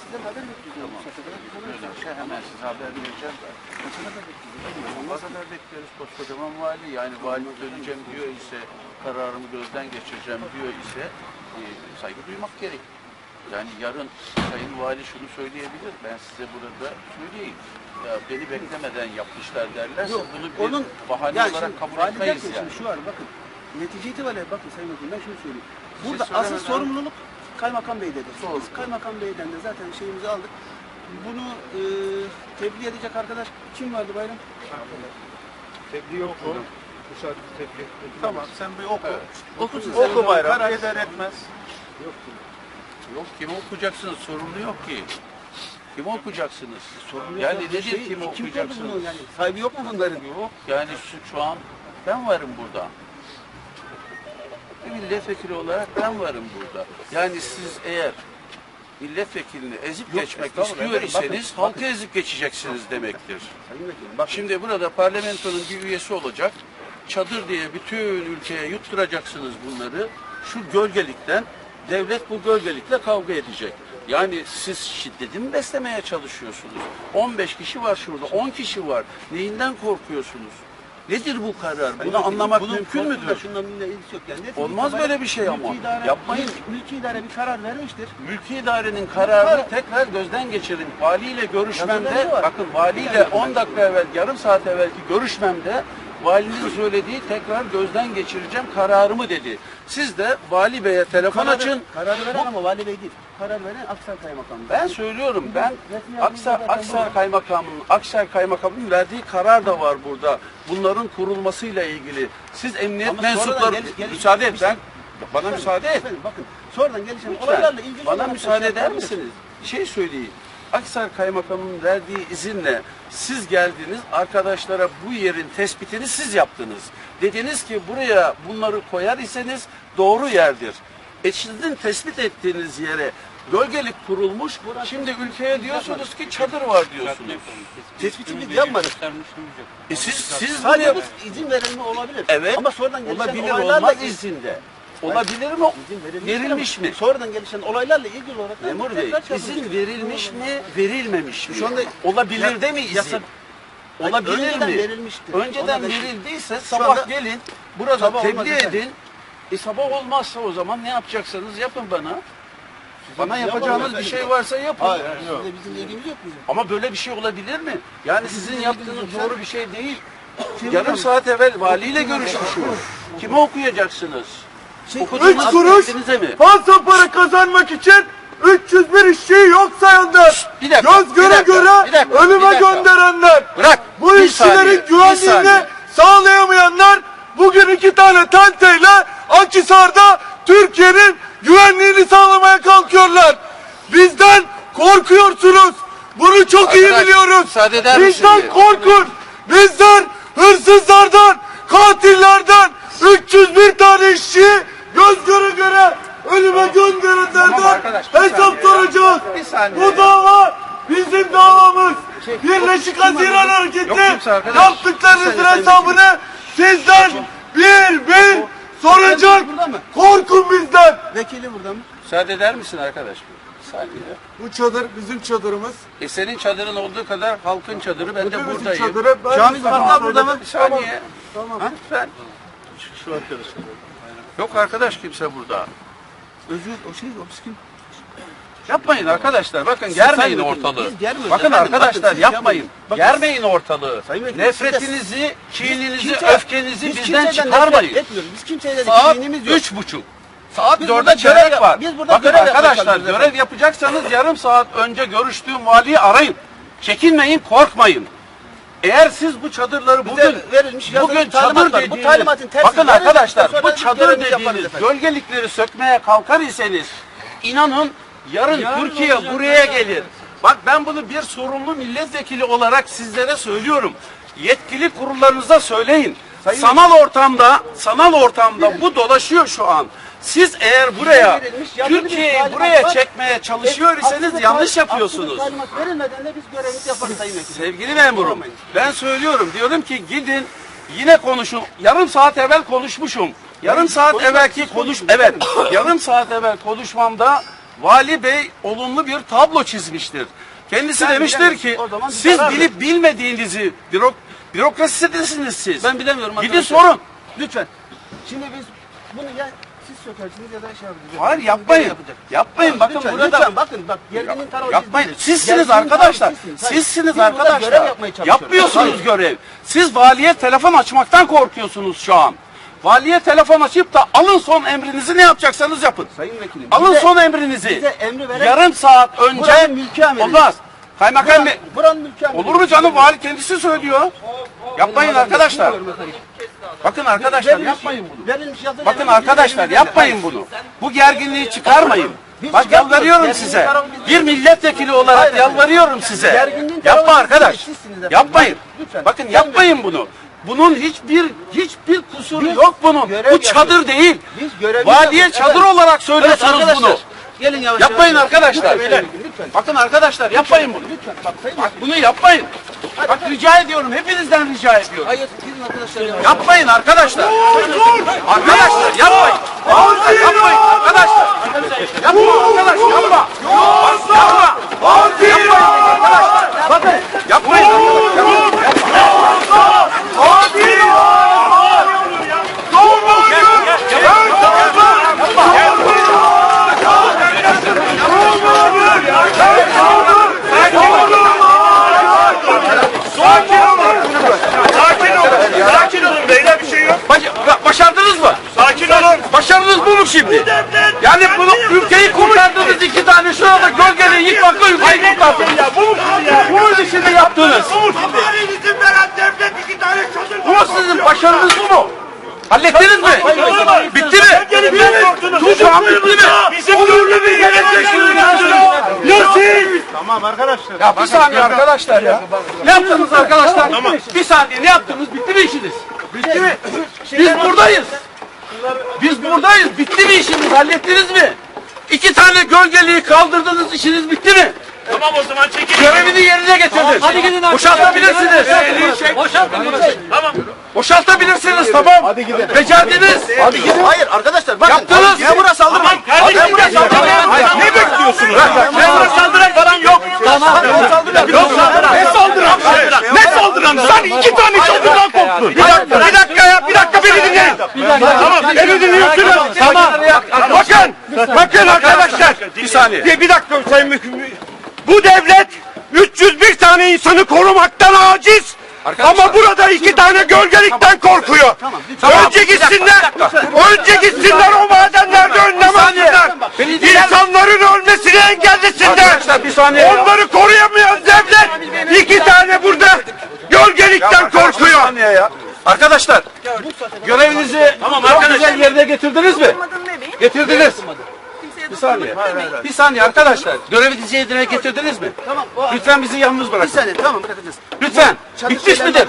sizden haber bekliyoruz. Tamam. Hemen size haber vereceğim ben. Kaçına da bekliyoruz. Ne kadar bekliyoruz koskocaman vali. Yani vali döneceğim diyor ise, kararımı gözden geçireceğim diyor ise e, saygı duymak gerek. Yani yarın Sayın Vali şunu söyleyebilir. Ben size burada söyleyeyim. Ya beni beklemeden yapmışlar derlerse Yok, bunu bir onun bahane olarak şimdi kabul etmeyiz yani. Şu var bakın. Netice itibariyle bakın Sayın Vakilim ben şunu söyleyeyim. Bir şey Burada asıl sorumluluk Kaymakam Bey'dedir. Doğru. Biz Kaymakam Bey'den de zaten şeyimizi aldık. Bunu e, tebliğ edecek arkadaş kim vardı Bayram? Tebliğ yok mu? Müsaade tebliğ. Tamam sen bir oku. Okusun Oku sen. bayram. Karar- Eder etmez. Yok kim okuyacaksınız? Sorumlu yok ki. Kim okuyacaksınız? Sorumlu Yani yok. nedir Şey, kim okuyacaksınız? yani? Sahibi yok mu bunların? Yok yani şu, şu an ben varım burada. Milletvekili olarak ben varım burada. Yani siz eğer milletvekilini ezip Yok, geçmek istiyor efendim, bakın, iseniz halkı ezip geçeceksiniz demektir. Sayın Vekilim bak Şimdi burada parlamentonun bir üyesi olacak. Çadır diye bütün ülkeye yutturacaksınız bunları. Şu gölgelikten devlet bu gölgelikle kavga edecek. Yani siz şiddeti mi beslemeye çalışıyorsunuz? 15 kişi var şurada, 10 kişi var. Neyinden korkuyorsunuz? Nedir bu karar? Bunu Vekilim, anlamak bunun mümkün müdür? Şundan bununla ilgisi yok yani. Netice Olmaz itibariyle böyle bir şey ama. mülki idare- Yapmayın. Mülki idare bir karar vermiştir. Mülki idarenin kararını tekrar gözden geçirin. Valiyle görüşmemde, bakın valiyle 10 dakika evvel, yarım saat evvelki görüşmemde valinin söylediği tekrar gözden geçireceğim kararımı dedi. Siz de vali beye telefon Kararı- açın. Kararı veren ama vali bey değil. Karar veren Aksar Kaymakamı. Ben söylüyorum ben Aksa, yazılı zaten Aksar burada. Kaymakamı'nın Aksar Kaymakamı'nın verdiği karar da var burada. Bunların kurulmasıyla ilgili. Siz emniyet Ama sonradan mensupları müsaade et ben bana müsaade et. Efendim bakın sonradan gelişen olaylarla ilgili bana olarak müsaade şey eder yapabiliriz. misiniz? Şey söyleyeyim. Aksar Kaymakamı'nın verdiği izinle siz geldiniz arkadaşlara bu yerin tespitini siz yaptınız. Dediniz ki buraya bunları koyar iseniz doğru yerdir. E sizin tespit ettiğiniz yere gölgelik kurulmuş. Şimdi ülkeye diyorsunuz ki çadır var diyorsunuz. Tespitini yapmadık. E siz siz buraya bu izin verilme olabilir. evet Ama sonradan gelişen olabilir olaylarla olmaz ilgili- izinde. Olabilir mi? İzin verilmiş, Verilmiş mi? Sonradan gelişen olaylarla ilgili olarak Memur Bey tekrar izin verilmiş mi, verilmemiş mi? Şu anda olabilir de mi izin? yasa- olabilir önceden mi? verilmiştir. Önceden Ona da- verildiyse sabah anda- gelin burada Sabah tebliğ olmaz efendim. edin. E sabah olmazsa o zaman ne yapacaksanız yapın bana. Bana yapacağınız bir şey varsa yapın. Hayır, sizle bizim ilgimiz yok bizim. Ama böyle bir şey olabilir mi? Yani sizin yaptığınız doğru bir şey değil. Kim Yarım saat evvel valiyle görüşmüşüm. Kime okuyacaksınız? Şey, Okuduğunuz Üç kuruş adresinize mi? fazla para kazanmak için 301 işçiyi yok sayanlar, Bir dakika, göz bir göre dakika, göre bir dakika, ölüme bir dakika. gönderenler, Bırak. bu bir işçilerin saniye, bir güvenliğini saniye. sağlayamayanlar bugün iki tane tenteyle Akhisar'da Türkiye'nin güvenliğini sağlamaya kalkıyorlar. Bizden korkuyorsunuz. Bunu çok iyi Arkadaş, biliyoruz. eder misin Bizden korkun. Bizden hırsızlardan, katillerden 301 tane işçi göz göre göre ölüme gönderenlerden hesap soracağız. Bu dava bizim davamız. Şey, Birleşik Haziran Hareketi yaptıklarınızın hesabını sizden bir bir soracak. Korkun bizden. Vekili burada mı? Müsaade eder misin arkadaş? Bir saniye. Bu çadır bizim çadırımız. E senin çadırın olduğu kadar halkın çadırı ben de Hepimizin buradayım. çadırı. Ben Şamiz Kartal burada mı? Bir saniye. Tamam. Ha, lütfen. Şu arkadaş. Yok arkadaş kimse burada. Özür o şey o kim? Yapmayın arkadaşlar. Bakın germeyin ortalığı. Bakın efendim. arkadaşlar yapmayın. Germeyin ortalığı. Nefretinizi, kininizi, Kimse- öfkenizi biz bizden çıkarmayın. Biz kimseye de kinimiz yok. üç buçuk. Saat Biz dörde burada çeyrek görev yap- var. biz burada Bakın görev arkadaşlar görev yapacaksanız yarım saat önce görüştüğüm valiyi arayın. Çekinmeyin, korkmayın. Eğer siz bu çadırları Bize bugün verilmiş yazılı bugün çadır var. Bu dediğiniz, talimatın tersi bakın verilmiş, arkadaşlar bu çadır dediğiniz gölgelikleri sökmeye kalkar iseniz inanın yarın Türkiye buraya gelir. Bak ben bunu bir sorumlu milletvekili olarak sizlere söylüyorum. Yetkili kurullarınıza söyleyin. sanal ortamda, sanal ortamda bu dolaşıyor şu an. Siz eğer buraya Türkiye'yi buraya çekmeye çalışıyor iseniz yanlış yapıyorsunuz. haksız bir Talimat verilmeden de biz görevimizi yaparız Sayın Vekilim. Sevgili memurum, ben söylüyorum, diyorum ki gidin yine konuşun. Yarım saat evvel konuşmuşum. Yarım saat evvelki konuş evet yarım saat evvel konuşmamda Vali Bey olumlu bir tablo çizmiştir. Kendisi Sen demiştir ki siz karar ver. bilip bilmediğinizi bürok bürokrasidesiniz siz. Ben bilemiyorum Gidin sorun. Lütfen. Şimdi biz bunu ya siz sökersiniz ya da şey yapacağız. Hayır yapmayın. Yapmayın bakın lütfen, burada lütfen bakın bak gerginin tarafı Yapmayın. Sizsiniz gerginin arkadaşlar. sizsiniz. Sizsiniz burada arkadaşlar. görev yapmaya. Yapmıyorsunuz Hayır. görev. Siz valiye telefon açmaktan korkuyorsunuz şu an. Valiye telefon açıp da alın son emrinizi ne yapacaksanız yapın. Sayın vekilim. Alın bize- son emrinizi. bize emri veren- Yarım saat önce Buranın mülki amiri. olmaz. Kaymakam Buranın, Bey. buranın mülki amiri. Olur mu canım vali kendisi söylüyor. Yapmayın arkadaşlar. Bakın arkadaşlar yapmayın bunu. verilmiş yazılı Bakın arkadaşlar yapmayın bunu. Bu gerginliği çıkarmayın. Bak yalvarıyorum size. Bir milletvekili olarak yalvarıyorum size. Yapma arkadaş. Yapmayın. Bakın yapmayın bunu. Bunun hiçbir hiçbir kusuru Biz yok bunun. Bu çadır yapıyoruz. değil. Biz yapıyoruz. çadır Evet. olarak Evet söylüyorsunuz arkadaşlar. bunu. Gelin yavaş Yapmayın yavaş. arkadaşlar. Lütfen, lütfen. Bakın arkadaşlar yapmayın bunu. Lütfen bak bunu yapmayın. Bak rica ediyorum. Hepinizden rica ediyorum. Hayır gidin arkadaşlar. Yapmayın arkadaşlar. Arkadaşlar yapmayın. Yapmayın arkadaşlar. Yapma arkadaş yapma. Bak, Yapma. Yapmayın arkadaşlar. Bakın yapmayın arkadaşlar. Sakin olun. Sakin olun beyler bir şey yok. Baş- başardınız mı? Sakin olun. Başarınız bu mu şimdi? Yani bunu ülkeyi kurtardınız iki tane şurada gölgeliği yıkmakla ülkeyi kurtardınız. Ya bu mu ya? Bu mu şimdi izin veren devlet iki tane çadır Bu mu sizin başarınız bu mu? Hallettiniz mi? Bitti mi? Şu an bitti mi? Bizim gururlu bir gelecek Ya siz. Tamam arkadaşlar. Ya bir saniye arkadaşlar ya. Ne yaptınız arkadaşlar? Bir saniye ne yaptınız? Bitti mi işiniz? Bitti mi? Biz buradayız. Buradayız. Bitti mi işiniz? Hallettiniz mi? İki tane gölgeliği kaldırdınız. işiniz bitti mi? Tamam o zaman çekilin. Görevini yerine getirdin. Hadi gidin Boşaltabilirsiniz. Tamam. Boşaltabilirsiniz tamam. Hadi gidin. Becerdiniz. Hadi gidin. Hayır arkadaşlar bakın. Yaptınız. Memura saldırmayın. Kardeşim Memura saldırmayın. Hayır. ne bekliyorsunuz? Memura saldıran falan yok. Saldırmayın. Yok ne saldıran? Ne saldıran? Sen iki tane çadırdan korktun. Bir dakika, bir dakika bir dakika. Tamam, beni dinliyorsunuz. Tamam. Bakın, bakın arkadaşlar. Bir saniye. Bir, dakika Sayın. Bu devlet 301 tane insanı korumaktan aciz. Arkadaşlar. Ama burada iki tane gölgelikten korkuyor. Tamam. Önce Bir dakika, gitsinler. bir dakika. Önce gitsinler o madenlerde önlem alsınlar. İnsanların ölmesini engellesinler. Onları koruyamayan devlet iki tane burada gölgelikten Bir korkuyor. Ya. Arkadaşlar görevinizi çok güzel yerine getirdiniz mi? Getirdiniz. Bir saniye. Bir saniye arkadaşlar. Görevinizi yerine getirdiniz mi? Tamam. Lütfen bizi yalnız Bir bırakın. saniye tamam bırakacağız. Lütfen. Bitmiş midir?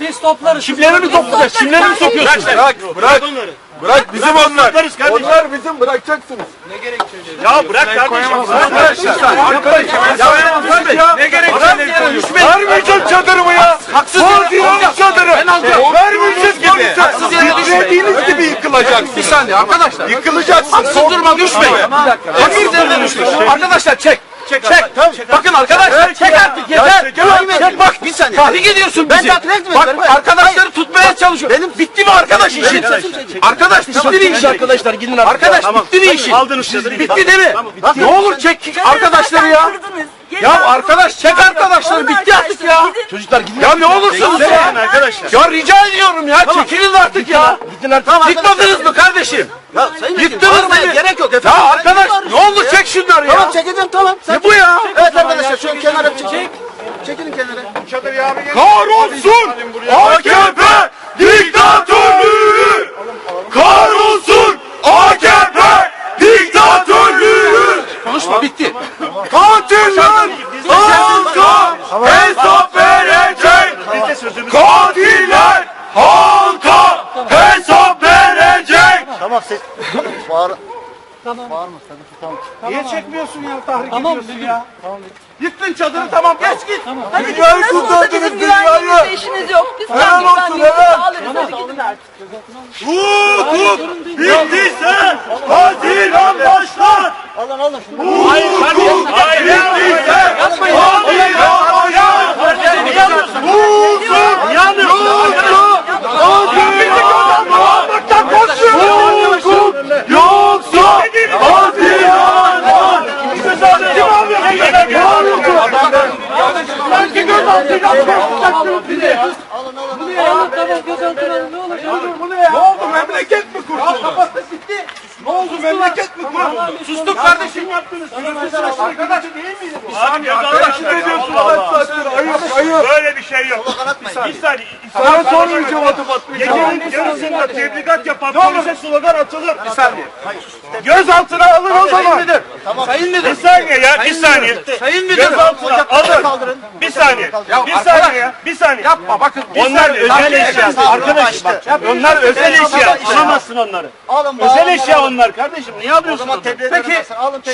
Biz toplarız. Kimleri mi toplayacağız? Kimleri mi sokuyorsun? Bırak, bırak. Bırak bizim onlar. Onlar bizim bırakacaksınız. Ya bırak kardeşim. Arkadaşlar. Arkadaşlar. Ya, Ne gerek Bırak var? yere düşmeyin. Vermeyeceğim çadırımı ya. Haksız Bol yere diyoruz çadırı. Ben alacağım. Vermeyeceğiz gibi. Haksız yere düşmeyin. Dilediğiniz gibi yıkılacaksınız. Bir saniye arkadaşlar. Yıkılacaksınız. Haksız duruma düşmeyin. Haksız düşmeyin. Arkadaşlar çek. Çek. Çek. Bakın arkadaşlar çek artık yeter. Çek bak. Bir saniye. Tahrik ediyorsun bizi. tahrik etmiyorum. Bak arkadaşları tutmaya çalışıyor. Benim bitti mi arkadaş işin? Arkadaş bitti mi işin? Arkadaşlar gidin Arkadaş bitti mi işin? Aldınız. Bitti değil mi? Ne olur çek arkadaşları ya. Ya arkadaş çek arkadaşları artık. Çocuklar gidin. Ya ne olursunuz ya. arkadaşlar. Ya rica ediyorum ya çekilin artık ya. Gidin artık. Yıkmadınız mı kardeşim? Ya sayın değil mi? gerek yok Ya efendim. arkadaş ne olur çek şunları ya. Tamam çekeceğim tamam. Ne bu ya? Evet arkadaşlar şöyle kenara çek. Çekilin kenara. Kahrolsun AKP diktatörlüğü! Kahrolsun AKP diktatörlüğü! Konuşma bitti. Katiller halka hesap verecek! Katiller halka hesap verecek! Niye çekmiyorsun ya tahrik ediyorsun ya? Yıktın çadırı tamam geç git. Dünyayı kurtardınız dünyayı. işiniz yok. Biz Helal kendi olsun, güvenliğimizi helal. sağlarız. Hadi gidin Hukuk bittiyse Haziran başlar. Alın alın. Hayır. Bittiyse Haziran başlar. Hukuk yanıyorsun. Haziran Muhammad'dan konuşuyor. Hukuk yoksa Haziran var. Kim alıyor? Sanki gözaltıyla konuşacaksınız bizi. Alın alın. Tamam tamam gözaltına alın ne olacak? Ne oldu memleket mi kurtuldu? Ne oldu memleket mi kurtuldu? Sustuk kardeşim. yaptınız. Arkadaş değil miydi bu? Abi diyorsun? Ayıp. Böyle bir şey yok. Bir saniye. Sana sormayacağım atıp atmayacağım. Gecenin yarısında tebligat yapan polise slogan atılır. Bir saniye. Gözaltına alın o zaman. Sayın Müdür. Sayın Müdür. Bir saniye ya bir saniye. Sayın Müdür. Gözaltına. Kaldırın. Bir saniye. Bir saniye. Bir saniye. Yapma bakın. Onlar özel eşya. Arkadaş. Onlar özel eşya. Alamazsın onları. Alın Özel eşya onlar kardeşim. Niye alıyorsun onları? Peki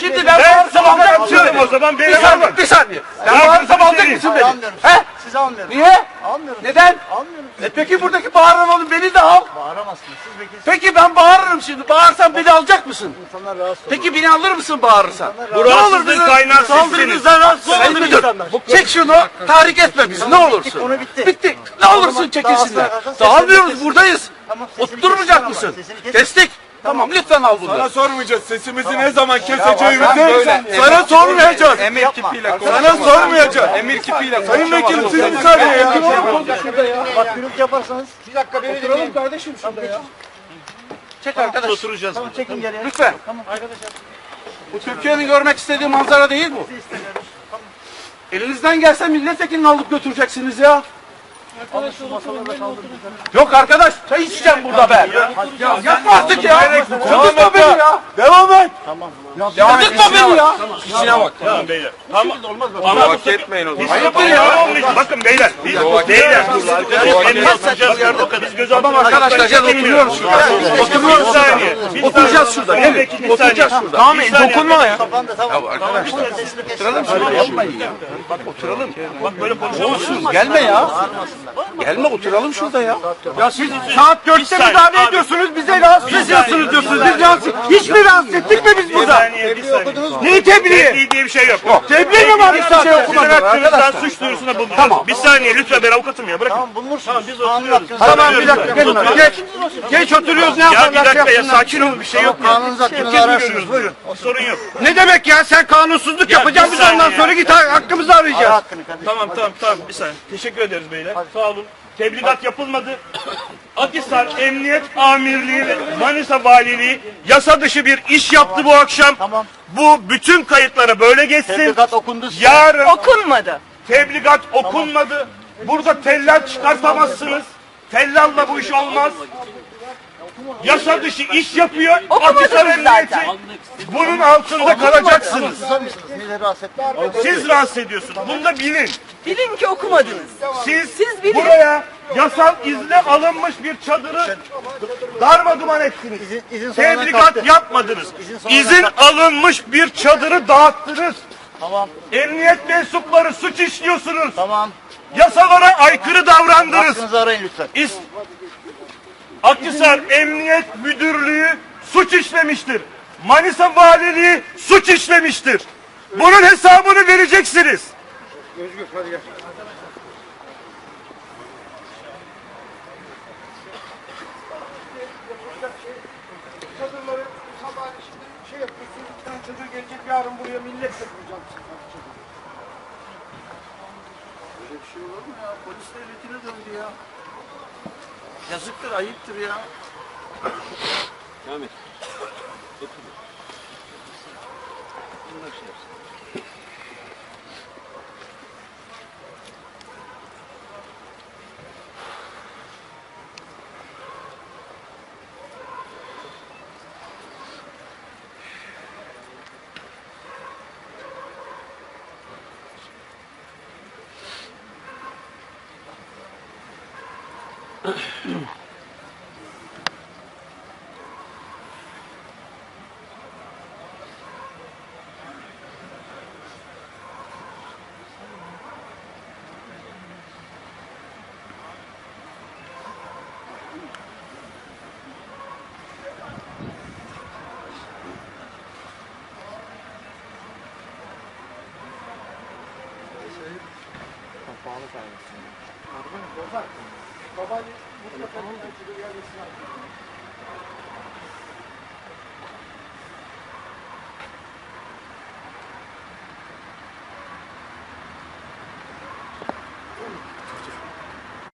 şimdi ben Ben slogan atıyorum o zaman. Bir Beni saniye, bir saniye. Ben alacak seni? mısın beni? He? Sizi almıyorum. Niye? Almıyorum. Neden? Almıyorum. E peki buradaki bağıran oğlum beni de al. Bağıramazsınız. Siz vekilsiniz. Peki ben bağırırım şimdi. Bağırsam beni alacak mısın? İnsanlar rahatsız olur. Peki beni alır mısın bağırırsan? Bu rahatsızlığın kaynağı sizsiniz. Saldırınızdan rahatsız Sayın olmadı Müdür, insanlar. Çek şunu. Tahrik etme bizi. Ne olursun. konu bitti. Bitti. Ne olursun çekilsinler. Dağılmıyoruz buradayız. Tamam, sesini Oturmayacak mısın? sesini kes. Kestik. Tamam lütfen al bunları. Sana sormayacağız. Sesimizi ne zaman keseceğimizi sana sormayacağız. Emir kipiyle Sana sormayacağız. Emir kipiyle Sayın Vekilim siz bir saniye ya. Bak gürültü yaparsanız. Bir dakika beni dinleyin. kardeşim şurada ya. Çek arkadaş. Oturacağız. Tamam çekin geriye. Lütfen. Tamam arkadaşlar. Bu Türkiye'nin görmek istediği manzara değil bu. Elinizden gelse milletvekilini alıp götüreceksiniz ya. Yok arkadaş çay içeceğim burada ben. Ya yapma artık ya. Çıldırtma beni ya. Devam et. Çıldırtma beni ya. Tamam beyler. Tamam. Hak etmeyin o zaman. Hayırdır ya? Bakın beyler. Biz beyler. Biz göz altına Arkadaşlar gel oturuyoruz şurada. Oturuyoruz. Saniye. Oturacağız şurada. saniye. Oturacağız şurada. Tamam dokunma ya. Tamam. Arkadaşlar oturalım şurada yapmayın ya. Bak böyle konuşalım. Olsun gelme ya. Gelme oturalım şurada ya. Ya siz saat 4'te müdahale ediyorsunuz. Bize rahatsız ediyorsunuz diyorsunuz. Biz rahatsız. Hiç mi rahatsız ettik mi biz Bir burada? Bir. Neyi tebliğ? Tebliğ diye bir şey yok. Yok. Tebliğ mi var bir Sizin şey okumadım hakkınızdan arkadaşlar. suç duyurusuna bulunacağız. Tamam. Bir saniye lütfen ben avukatım ya. Bırakın. Tamam bulunursunuz. Tamam, biz oturuyoruz. Tamam bir dakika gelin abi. Geç. Geç oturuyoruz ne Ya bir yaparlar dakika ya yapsınlar. sakin olun bir şey yok. ya. Kanunuz ararsınız. görüyoruz, Buyurun. Sorun yok. Ne demek ya sen kanunsuzluk Ya yapacaksın bir biz ondan saniye. sonra git ha- hakkımızı Ara arayacağız. hakkını kardeşim. Tamam tamam tamam bir saniye. Teşekkür ederiz beyler. Sağ olun. Tebligat yapılmadı. Akhisar Emniyet Amirliği ve Manisa Valiliği yasa dışı bir iş yaptı bu akşam. Tamam. Bu bütün kayıtlara böyle geçsin. Tebligat okundu. size. Yarın Okunmadı. tebligat okunmadı. Burada tellal çıkartamazsınız. Tellalla bu iş olmaz. Yasa dışı iş yapıyor. Okumadınız zaten. Bunun altında kalacaksınız. Siz rahatsız ediyorsunuz. Bunu da bilin. Bilin ki okumadınız. Siz, Siz bilin. buraya yasal izne alınmış bir çadırı darma duman ettiniz. İzin- kalktı. yapmadınız. İzin alınmış bir çadırı dağıttınız. Tamam. Emniyet mensupları suç işliyorsunuz. Tamam. Yasalara aykırı davrandınız. Hakkınızı arayın lütfen. İs Akhisar Emniyet Müdürlüğü suç işlemiştir. Manisa Valiliği suç işlemiştir. Bunun hesabını vereceksiniz. Tane çocuğu gelecek yarın buraya millet yapacağım. Böyle bir şey olur mu ya? Polis devletine döndü ya. Yazıktır, ayıptır ya. Devam et. Bunlar şey yapsın. Paulo, cara. Assim. Babaanne mutlaka çocuğu gelmesi lazım.